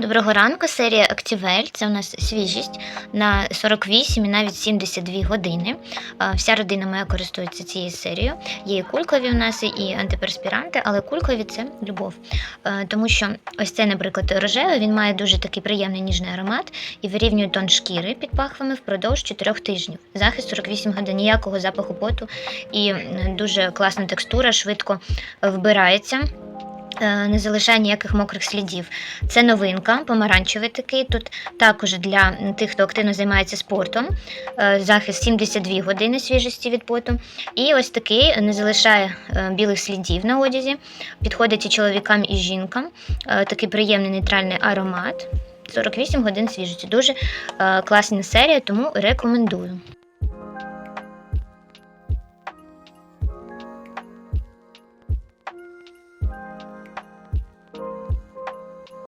Доброго ранку, серія Актівель. Це у нас свіжість на 48 і навіть 72 години. Вся родина моя користується цією серією. Є і кулькові у нас, і антиперспіранти, але кулькові це любов. Тому що ось цей, наприклад, рожевий, він має дуже такий приємний ніжний аромат і вирівнює тон шкіри під пахвами впродовж 4 тижнів. Захист 48 годин, ніякого запаху поту і дуже класна текстура, швидко вбирається. Е, Не залишає ніяких мокрих слідів. Це новинка, помаранчевий такий. Тут також для тих, хто активно займається спортом. Е, Захист 72 години свіжості від поту. І ось такий не залишає е, білих слідів на одязі. Підходить і чоловікам, і жінкам. Е, Такий приємний нейтральний аромат. 48 годин свіжості. Дуже е, класна серія, тому рекомендую.